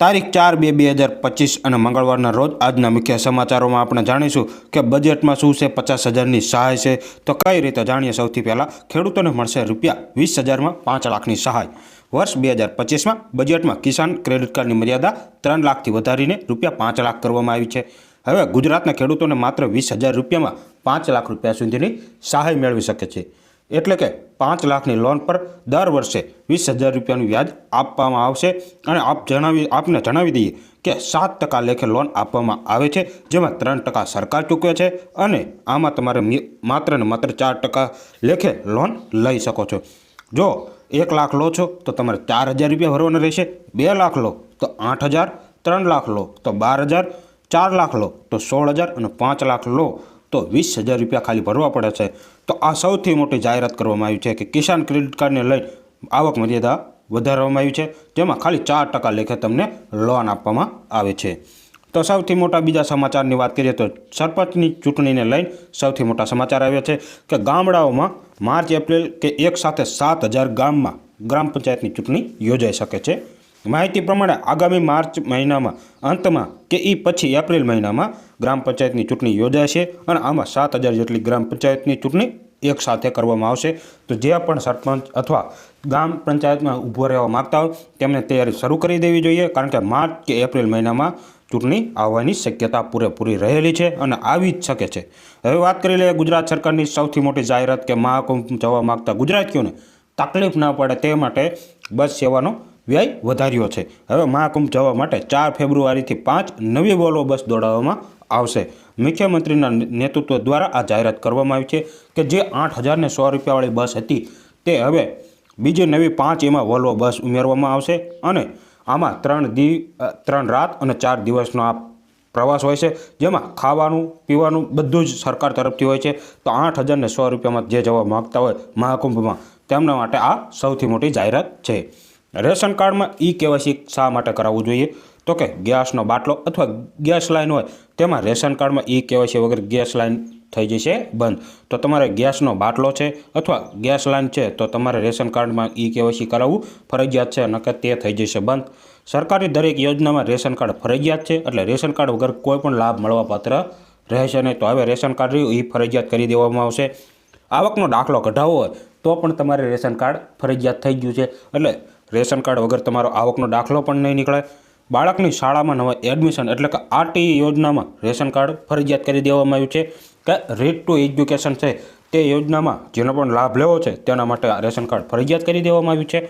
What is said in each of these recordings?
તારીખ ચાર બે બે હજાર પચીસ અને મંગળવારના રોજ આજના મુખ્ય સમાચારોમાં આપણે જાણીશું કે બજેટમાં શું છે, પચાસ હજારની સહાય છે. તો કઈ રીતે જાણીએ? સૌથી પહેલાં ખેડૂતોને મળશે રૂપિયા વીસ હજારમાં પાંચ લાખની સહાય. વર્ષ બે હજાર પચીસમાં બજેટમાં કિસાન ક્રેડિટ કાર્ડની મર્યાદા ત્રણ લાખથી વધારીને રૂપિયા પાંચ લાખ કરવામાં આવી છે. હવે ગુજરાતના ખેડૂતોને માત્ર વીસ હજાર રૂપિયામાં પાંચ લાખ રૂપિયા સુધીની સહાય મેળવી શકે છે. એટલે કે પાંચ લાખની લોન પર દર વર્ષે વીસ હજાર રૂપિયાનું વ્યાજ આપવામાં આવશે. અને આપ જણાવી, આપને જણાવી દઈએ કે સાત ટકા લેખે લોન આપવામાં આવે છે, જેમાં ત્રણ ટકા સરકાર ચૂકવે છે અને આમાં તમારે માત્ર ને માત્ર ચાર ટકા લેખે લોન લઈ શકો છો. જો એક લાખ લો છો, તો તમારે ચાર હજાર રૂપિયા ભરવાના રહેશે. બે લાખ લો, તો આઠ હજાર. ત્રણ લાખ લો, તો બાર હજાર. ચાર લાખ લો, તો સોળ હજાર. અને પાંચ લાખ લો તો વીસ હજાર રૂપિયા ખાલી ભરવા પડે છે. તો આ સૌથી મોટી જાહેરાત કરવામાં આવી છે કે કિસાન ક્રેડિટ કાર્ડને લઈ આવક મર્યાદા વધારવામાં આવી છે. જેમાં ખાલી ચાર ટકા લેખે તમને લોન આપવામાં આવે છે. તો સૌથી મોટા બીજા સમાચારની વાત કરીએ તો સરપંચની ચૂંટણીને લઈને સૌથી મોટા સમાચાર આવ્યા છે કે ગામડાઓમાં માર્ચ, એપ્રિલ કે એક સાથે સાત હજાર ગામમાં ગ્રામ પંચાયતની ચૂંટણી યોજાઈ શકે છે. માહિતી પ્રમાણે આગામી માર્ચ મહિનામાં, અંતમાં કે એ પછી એપ્રિલ મહિનામાં ગ્રામ પંચાયતની ચૂંટણી યોજાશે અને આમાં સાત હજાર જેટલી ગ્રામ પંચાયતની ચૂંટણી એક સાથે કરવામાં આવશે. તો જે પણ સરપંચ અથવા ગ્રામ પંચાયતમાં ઊભો રહેવા માગતા હોય, તેમને તૈયારી શરૂ કરી દેવી જોઈએ, કારણ કે માર્ચ કે એપ્રિલ મહિનામાં ચૂંટણી આવવાની શક્યતા પૂરેપૂરી રહેલી છે અને આવી જ શકે છે. હવે વાત કરી લઈએ ગુજરાત સરકારની સૌથી મોટી જાહેરાત કે મહાકુંભ જવા માગતા ગુજરાતીઓને તકલીફ ના પડે તે માટે બસ સેવાનો વ્યય વધાર્યો છે. હવે મહાકુંભ જવા માટે ચાર ફેબ્રુઆરીથી પાંચ નવી વોલ્વો બસ દોડાવવામાં આવશે. મુખ્યમંત્રીના નેતૃત્વ દ્વારા આ જાહેરાત કરવામાં આવી છે કે જે આઠ હજારને સો રૂપિયાવાળી બસ હતી તે હવે બીજી નવી પાંચ એમાં વોલ્વો બસ ઉમેરવામાં આવશે અને આમાં ત્રણ દિ ત્રણ રાત અને ચાર દિવસનો આ પ્રવાસ હોય છે. જેમાં ખાવાનું, પીવાનું બધું જ સરકાર તરફથી હોય છે. તો આઠ હજારને સો રૂપિયામાં જે જવા માગતા હોય મહાકુંભમાં તેમના માટે આ સૌથી મોટી જાહેરાત છે. રેશન કાર્ડમાં ઈ કેવાયસી શા માટે કરાવવું જોઈએ? તો કે ગેસનો બાટલો અથવા ગેસ લાઇન હોય, તેમાં રેશન કાર્ડમાં ઈ કેવાયસી વગર ગેસ લાઇન થઈ જશે બંધ. તો તમારે ગેસનો બાટલો છે અથવા ગેસ લાઇન છે, તો તમારે રેશન કાર્ડમાં ઈ કેવાયસી કરાવવું ફરજિયાત છે, નકર તે થઈ જશે બંધ. સરકારી દરેક યોજનામાં રેશન કાર્ડ ફરજિયાત છે, એટલે રેશન કાર્ડ વગર કોઈ પણ લાભ મળવાપાત્ર રહેશે નહીં. તો હવે રેશન કાર્ડ રહ્યું એ ફરજિયાત કરી દેવામાં આવશે. આવકનો દાખલો કઢાવવો હોય, તો પણ તમારે રેશન કાર્ડ ફરજિયાત થઈ ગયું છે. એટલે રેશન કાર્ડ વગર તમારો આવકનો દાખલો પણ નહીં નીકળે. બાળકની શાળામાં નવા એડમિશન એટલે કે આરટી યોજનામાં રેશન કાર્ડ ફરજિયાત કરી દેવામાં આવ્યું છે કે રીટ ટુ એજ્યુકેશન છે તે યોજનામાં જેનો પણ લાભ લેવો છે તેના માટે આ રેશન કાર્ડ ફરજિયાત કરી દેવામાં આવ્યું છે.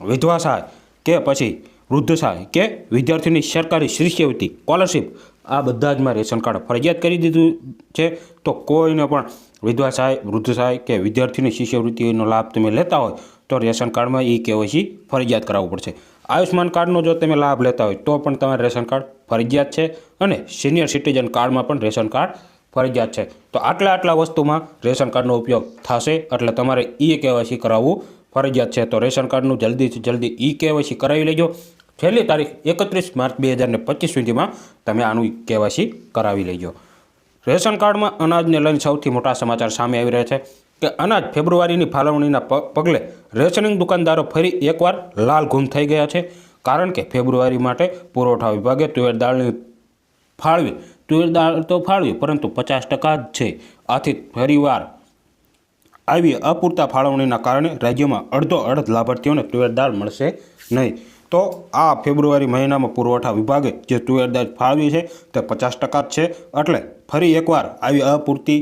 વિધવા સહાય કે પછી વૃદ્ધ સહાય કે વિદ્યાર્થીની સરકારી શિષ્યવૃત્તિ સ્કોલરશિપ આ બધા જ માં રેશન કાર્ડ ફરજિયાત કરી દીધું છે. તો કોઈને પણ વિધવા સહાય, વૃદ્ધ સહાય કે વિદ્યાર્થીની શિષ્યવૃત્તિનો લાભ તમે લેતા હોય તો રેશન કાર્ડમાં ઈ કેવાયસી ફરજિયાત કરાવવું પડશે. આયુષ્માન કાર્ડનો જો તમે લાભ લેતા હોય તો પણ તમારે રેશન કાર્ડ ફરજિયાત છે અને સિનિયર સિટીઝન કાર્ડમાં પણ રેશન કાર્ડ ફરજિયાત છે. તો આટલા આટલા વસ્તુમાં રેશન કાર્ડનો ઉપયોગ થશે એટલે તમારે ઈ કેવાયસી કરાવવું ફરજિયાત છે. તો રેશન કાર્ડનું જલ્દીથી જલ્દી ઈ કેવાયસી કરાવી લેજો. છેલ્લી તારીખ એકત્રીસ માર્ચ બે હજાર પચીસ સુધીમાં તમે આનું કેવાયસી કરાવી લેજો. રેશન કાર્ડમાં અનાજને લઈને સૌથી મોટા સમાચાર સામે આવી રહ્યા છે કે અનાજ ફેબ્રુઆરીની ફાળવણીના પગલે રેશનિંગ દુકાનદારો ફરી એકવાર લાલ ગુમ થઈ ગયા છે. કારણ કે ફેબ્રુઆરી માટે પુરવઠા વિભાગે તુવેર દાળની ફાળવી, તુવેર દાળ તો ફાળવી, પરંતુ પચાસ ટકા જ છે. આથી ફરીવાર આવી અપૂરતા ફાળવણીના કારણે રાજ્યમાં અડધો અડધ લાભાર્થીઓને તુવેર દાળ મળશે નહીં. તો આ ફેબ્રુઆરી મહિનામાં પુરવઠા વિભાગે જે તુવેર દાળ ફાળવી છે તે પચાસ ટકા જ છે. એટલે ફરી એકવાર આવી અપૂરતી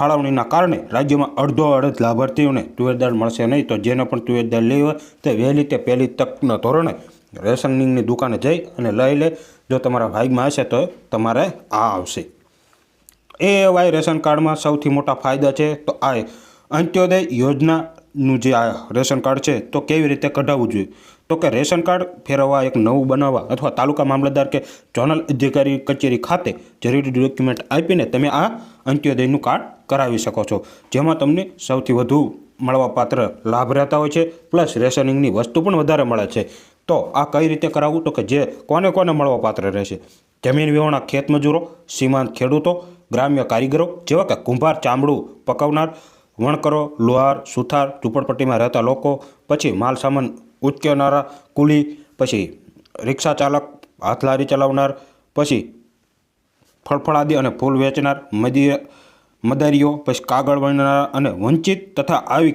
ફાળવણીના કારણે રાજ્યમાં અડધો અડધ લાભાર્થીઓને તુવેરદાળ મળશે નહીં. તો જેને પણ તુવેરદાળ લેવી હોય તે વહેલી તે પહેલી તકના ધોરણે રેશનિંગની દુકાને જઈ અને લઈ લે. જો તમારા ભાગમાં હશે તો તમારે આ આવશે. એ વાય રેશન કાર્ડમાં સૌથી મોટા ફાયદા છે. તો આ અંત્યોદય યોજનાનું જે આ રેશન કાર્ડ છે તો કેવી રીતે કઢાવવું જોઈએ? તો કે રેશન કાર્ડ ફેરવવા એક નવું બનાવવા અથવા તાલુકા મામલતદાર કે ઝોનલ અધિકારી કચેરી ખાતે જરૂરી ડોક્યુમેન્ટ આપીને તમે આ અંત્યોદયનું કાર્ડ કરાવી શકો છો. જેમાં તમને સૌથી વધુ મળવાપાત્ર લાભ રહેતા હોય છે, પ્લસ રેશનિંગની વસ્તુ પણ વધારે મળે છે. તો આ કઈ રીતે કરાવવું? તો કે જે કોને કોને મળવાપાત્ર રહેશે? જમીન વિહોણા ખેતમજૂરો સીમાંત ખેડૂતો, ગ્રામ્ય કારીગરો, જેવા કે કુંભાર, ચામડું પકવનાર, વણકરો, લુહાર, સુથાર, ઝૂંપડપટ્ટીમાં રહેતા લોકો, પછી માલ સામાન ઉચકનારા, કુલી, પછી રિક્ષા ચાલક હાથલારી ચલાવનાર, પછી ફળફળાદી અને ફૂલ વેચનાર મદી મદારીઓ, પછી કાગળ વણનારા અને વંચિત તથા આવી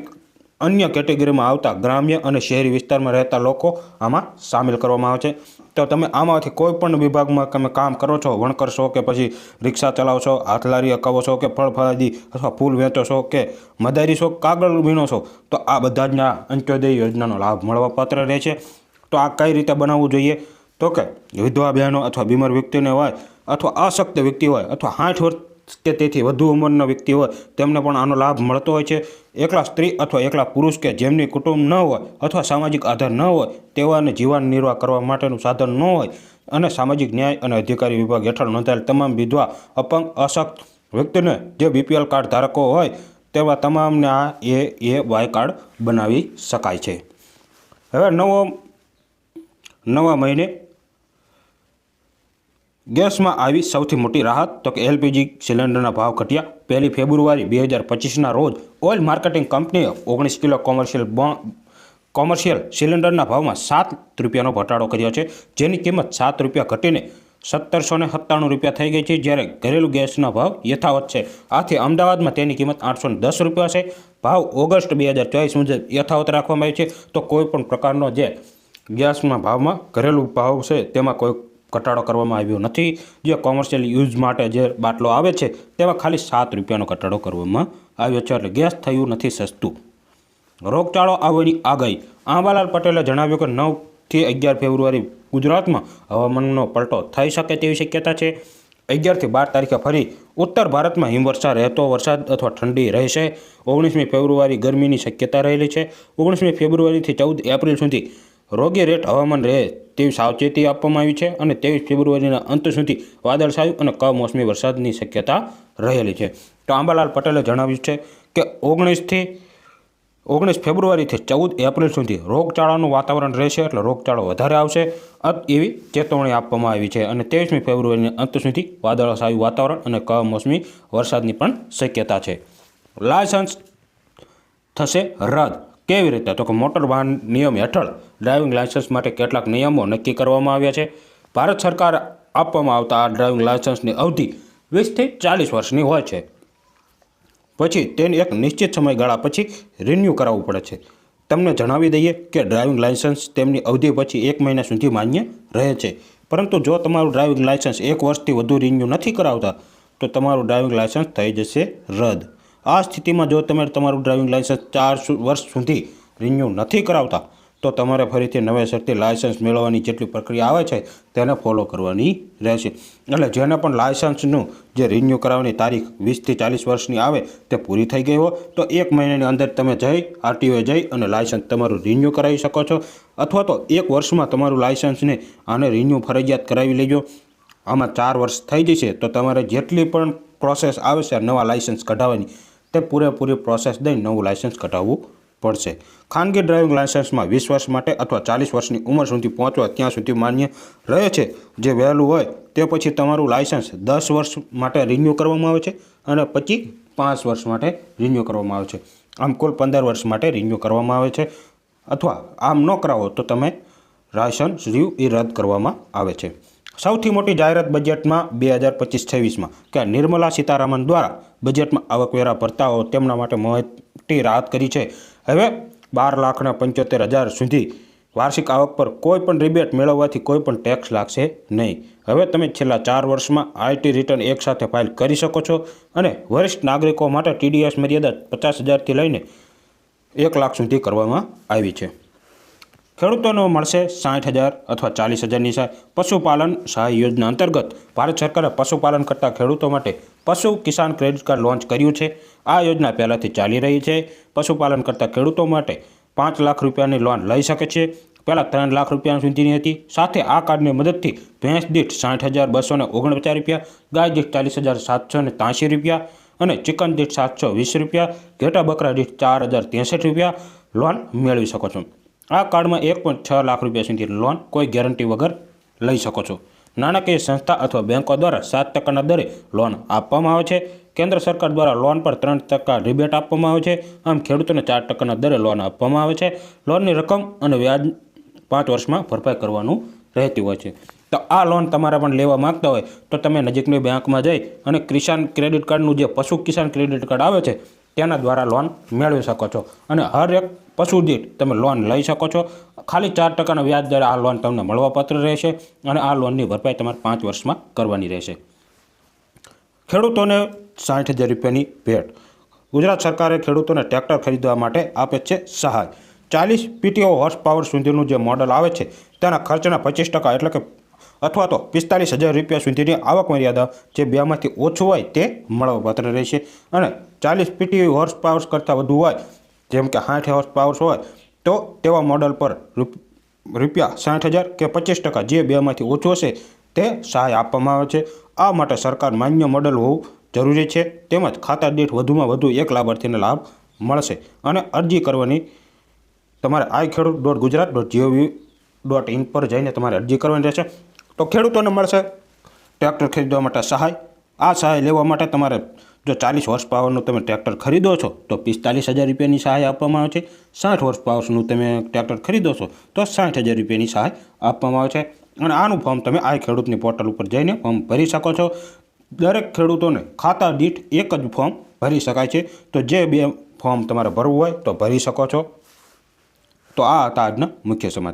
અન્ય કેટેગરીમાં આવતા ગ્રામ્ય અને શહેરી વિસ્તારમાં રહેતા લોકો આમાં સામેલ કરવામાં આવે છે. તો તમે આમાંથી કોઈ પણ વિભાગમાં તમે કામ કરો છો, વણકર છો કે પછી રિક્ષા ચલાવો છો, હાથલારી અકાવો છો કે ફળફળાદી અથવા ફૂલ વેચો છો કે મદારી છો, કાગળ વીણો છો, તો આ બધા જ અંત્યોદય યોજનાનો લાભ મળવા પાત્ર રહે છે. તો આ કઈ રીતે બનાવવું જોઈએ? તો કે વિધવા બહેનો અથવા બીમાર વ્યક્તિને હોય અથવા અશક્ત વ્યક્તિ હોય અથવા સાઠ વર્ષ કે તેથી વધુ ઉંમરનો વ્યક્તિ હોય, તેમને પણ આનો લાભ મળતો હોય છે. એકલા સ્ત્રી અથવા એકલા પુરુષ કે જેમની કુટુંબ ન હોય અથવા સામાજિક આધાર ન હોય તેવાને જીવન નિર્વાહ કરવા માટેનું સાધન ન હોય અને સામાજિક ન્યાય અને અધિકારી વિભાગ હેઠળ નોંધાયેલ તમામ વિધવા અપંગ, અશક્ત વ્યક્તિને જે બીપીએલ કાર્ડ ધારકો હોય, તેવા તમામને આ એ એ, વાય કાર્ડ બનાવી શકાય છે. હવે નવો, નવા મહિને ગેસમાં આવી સૌથી મોટી રાહત તો કે એલપીજી સિલિન્ડરના ભાવ ઘટ્યા. પહેલી ફેબ્રુઆરી બે હજાર પચીસના રોજ ઓઇલ માર્કેટિંગ કંપનીએ ઓગણીસ કિલો કોમર્શિયલ કોમર્શિયલ સિલિન્ડરના ભાવમાં સાત રૂપિયાનો ઘટાડો કર્યો છે, જેની કિંમત સાત રૂપિયા ઘટીને સત્તરસો ને સત્તાણું રૂપિયા થઈ ગઈ છે, જ્યારે ઘરેલું ગેસના ભાવ યથાવત છે. આથી અમદાવાદમાં તેની કિંમત આઠસો દસ રૂપિયા છે. ભાવ ઓગસ્ટ બે હજાર ચોવીસ મુજબ યથાવત રાખવામાં આવ્યો છે. તો કોઈપણ પ્રકારનો જે ગેસના ભાવમાં ઘરેલું ભાવ છે, તેમાં કોઈ ઘટાડો કરવામાં આવ્યો નથી. જે કોમર્શિયલ યુઝ માટે જે બાટલો આવે છે, તેમાં ખાલી સાત રૂપિયાનો ઘટાડો કરવામાં આવ્યો છે એટલે ગેસ થયું નથી સસ્તું. રોગચાળો આવવાની આગાહી. આંબાલાલ પટેલે જણાવ્યું કે નવથી અગિયાર ફેબ્રુઆરી ગુજરાતમાં હવામાનનો પલટો થઈ શકે તેવી શક્યતા છે. અગિયારથી બાર તારીખે ફરી ઉત્તર ભારતમાં હિમવર્ષા રહેતો વરસાદ અથવા ઠંડી રહેશે. ઓગણીસમી ફેબ્રુઆરી ગરમીની શક્યતા રહેલી છે. ઓગણીસમી ફેબ્રુઆરીથી ચૌદ એપ્રિલ સુધી રોગી રેટ હવામાન રહે તેવી સાવચેતી આપવામાં આવી છે અને ત્રેવીસ ફેબ્રુઆરીના અંત સુધી વાદળછાયું અને કમોસમી વરસાદની શક્યતા રહેલી છે. તો આંબાલાલ પટેલે જણાવ્યું છે કે ઓગણીસથી ઓગણીસ ફેબ્રુઆરીથી ચૌદ એપ્રિલ સુધી રોગચાળાનું વાતાવરણ રહેશે એટલે રોગચાળો વધારે આવશે. એવી ચેતવણી આપવામાં આવી છે અને ત્રેવીસમી ફેબ્રુઆરીના અંત સુધી વાદળછાયું વાતાવરણ અને કમોસમી વરસાદની પણ શક્યતા છે. લાયસન્સ થશે રદ. કેવી રીતે? તો કે મોટર વાહન નિયમ હેઠળ ડ્રાઇવિંગ લાયસન્સ માટે કેટલાક નિયમો નક્કી કરવામાં આવ્યા છે. ભારત સરકાર આપવામાં આવતા આ ડ્રાઇવિંગ લાયસન્સની અવધિ વીસથી ચાલીસ વર્ષની હોય છે. પછી તેને એક નિશ્ચિત સમયગાળા પછી રિન્યૂ કરાવવું પડે છે. તમને જણાવી દઈએ કે ડ્રાઇવિંગ લાયસન્સ તેમની અવધિ પછી એક મહિના સુધી માન્ય રહે છે. પરંતુ જો તમારું ડ્રાઇવિંગ લાયસન્સ એક વર્ષથી વધુ રિન્યૂ નથી કરાવતા, તો તમારું ડ્રાઇવિંગ લાયસન્સ થઈ જશે રદ. આ સ્થિતિમાં જો તમે તમારું ડ્રાઇવિંગ લાયસન્સ ચાર વર્ષ સુધી રિન્યૂ નથી કરાવતા, તો તમારે ફરીથી નવેસરથી લાયસન્સ મેળવવાની જેટલી પ્રક્રિયા આવે છે, તેને ફોલો કરવાની રહેશે. એટલે જેને પણ લાયસન્સનું જે રિન્યૂ કરાવવાની તારીખ વીસથી ચાલીસ વર્ષની આવે, તે પૂરી થઈ ગઈ હોય, તો એક મહિનાની અંદર તમે જઈ આરટીઓએ જઈ અને લાયસન્સ તમારું રિન્યૂ કરાવી શકો છો. અથવા તો એક વર્ષમાં તમારું લાયસન્સને આને રિન્યૂ ફરજિયાત કરાવી લેજો. આમાં ચાર વર્ષ થઈ જશે, તો તમારે જેટલી પણ પ્રોસેસ આવે છે નવા લાયસન્સ કઢાવવાની તે પૂરેપૂરી પ્રોસેસ દઈ નવું લાયસન્સ કઢાવવું પડશે. ખાનગી ડ્રાઇવિંગ લાયસન્સમાં વીસ વર્ષ માટે અથવા ચાલીસ વર્ષની ઉંમર સુધી પહોંચવા ત્યાં સુધી માન્ય રહે છે. જે વહેલું હોય તે પછી તમારું લાયસન્સ દસ વર્ષ માટે રિન્યૂ કરવામાં આવે છે અને પછી પાંચ વર્ષ માટે રિન્યૂ કરવામાં આવે છે. આમ કુલ પંદર વર્ષ માટે રિન્યૂ કરવામાં આવે છે અથવા આમ ન કરાવો તો તમે લાયસન્સ રિવ્યુ એ રદ કરવામાં આવે છે. સૌથી મોટી જાહેરાત બજેટમાં બે હજાર પચીસ છવ્વીસમાં કે નિર્મલા સીતારામન દ્વારા બજેટમાં આવકવેરા ભરતાઓ તેમના માટે મોટી રાહત કરી છે. હવે બાર લાખના પંચોતેર હજાર સુધી વાર્ષિક આવક પર કોઈ પણ રિબેટ મેળવવાથી કોઈ પણ ટેક્સ લાગશે નહીં. હવે તમે છેલ્લા ચાર વર્ષમાં આઈટી રિટર્ન એકસાથે ફાઇલ કરી શકો છો અને વરિષ્ઠ નાગરિકો માટે ટીડીએસ મર્યાદા પચાસ હજારથી લઈને એક લાખ સુધી કરવામાં આવી છે. ખેડૂતોને મળશે સાઠ હજાર અથવા ચાલીસ હજારની સહાય. પશુપાલન સહાય યોજના અંતર્ગત ભારત સરકારે પશુપાલન કરતા ખેડૂતો માટે પશુ કિસાન ક્રેડિટ કાર્ડ લોન્ચ કર્યું છે. આ યોજના પહેલાંથી ચાલી રહી છે. પશુપાલન કરતા ખેડૂતો માટે પાંચ લાખ રૂપિયાની લોન લઈ શકે છે. પહેલાં ત્રણ લાખ રૂપિયા સુધીની હતી. સાથે આ કાર્ડની મદદથી ભેંસ દીઠ સાઠ હજાર બસો ને ઓગણપચાસ રૂપિયા, ગાય દીઠ ચાલીસ હજાર સાતસો ને ત્યાંસી રૂપિયા અને ચિકન દીઠ સાતસો વીસ રૂપિયા, ઘેટા બકરા દીઠ ચાર હજાર ત્રેસઠ રૂપિયા લોન મેળવી શકો છો. આ કાર્ડમાં એક પોઈન્ટ છ લાખ રૂપિયા સુધી લોન કોઈ ગેરંટી વગર લઈ શકો છો. નાણાકીય સંસ્થા અથવા બેંકો દ્વારા સાત ટકાના દરે લોન આપવામાં આવે છે. કેન્દ્ર સરકાર દ્વારા લોન પર ત્રણ ટકા રિબેટ આપવામાં આવે છે. આમ ખેડૂતોને ચાર ટકાના દરે લોન આપવામાં આવે છે. લોનની રકમ અને વ્યાજ પાંચ વર્ષમાં ભરપાઈ કરવાનું રહેતી હોય છે. તો આ લોન તમારે પણ લેવા માંગતા હોય તો તમે નજીકની બેંકમાં જઈ અને કિસાન ક્રેડિટ કાર્ડનું જે પશુ કિસાન ક્રેડિટ કાર્ડ આવે છે, તેના દ્વારા લોન મેળવી શકો છો. અને હર એક પશુ દીઠ તમે લોન લઈ શકો છો. ખાલી ચાર ટકાના વ્યાજ દરે આ લોન તમને મળવાપાત્ર રહેશે અને આ લોનની ભરપાઈ તમારે પાંચ વર્ષમાં કરવાની રહેશે. ખેડૂતોને સાઠ હજાર રૂપિયાની ભેટ. ગુજરાત સરકારે ખેડૂતોને ટ્રેક્ટર ખરીદવા માટે આપે છે સહાય. ચાલીસ પીટીઓ હોર્સ પાવર સુધીનું જે મોડલ આવે છે, તેના ખર્ચના પચીસ ટકા એટલે કે અથવા તો પિસ્તાલીસ હજાર રૂપિયા સુધીની આવક મર્યાદા જે બેમાંથી ઓછું હોય તે મળવાપાત્ર રહેશે. અને ચાલીસ પીટી હોર્સ પાવર કરતાં વધુ હોય જેમ કે સાઠ હોર્સ પાવર હોય, તો તેવા મોડલ પર રૂપ- રૂપિયા સાઠ હજાર કે પચીસ ટકા જે બેમાંથી ઓછું હશે, તે સહાય આપવામાં આવે છે. આ માટે સરકાર માન્ય મોડલ હોવું જરૂરી છે. તેમજ ખાતા દીઠ વધુમાં વધુ એક લાભાર્થીને લાભ મળશે. અને અરજી કરવાની તમારે I Khedut dot Gujarat dot gov dot in પર જઈને તમારે અરજી કરવાની રહેશે. તો ખેડૂતોને મળશે. ટ્રેક્ટર ખરીદવા માટે સહાય. આ સહાય લેવા માટે તમારે જો ચાલીસ હોર્સ પાવરનું તમે ટ્રેક્ટર ખરીદો છો, તો પિસ્તાલીસ હજાર રૂપિયાની સહાય આપવામાં આવે છે. સાઠ હોર્સ પાવરનું તમે ટ્રેક્ટર ખરીદો છો, તો સાઠ હજાર રૂપિયાની સહાય આપવામાં આવે છે. અને આનું ફોર્મ તમે આ ખેડૂતની પોર્ટલ ઉપર જઈને ફોર્મ ભરી શકો છો. દરેક ખેડૂતોને ખાતા દીઠ એક જ ફોર્મ ભરી શકાય છે. તો જે બે ફોર્મ તમારે ભરવું હોય તો ભરી શકો છો. તો આ હતા આજના મુખ્ય સમાચાર.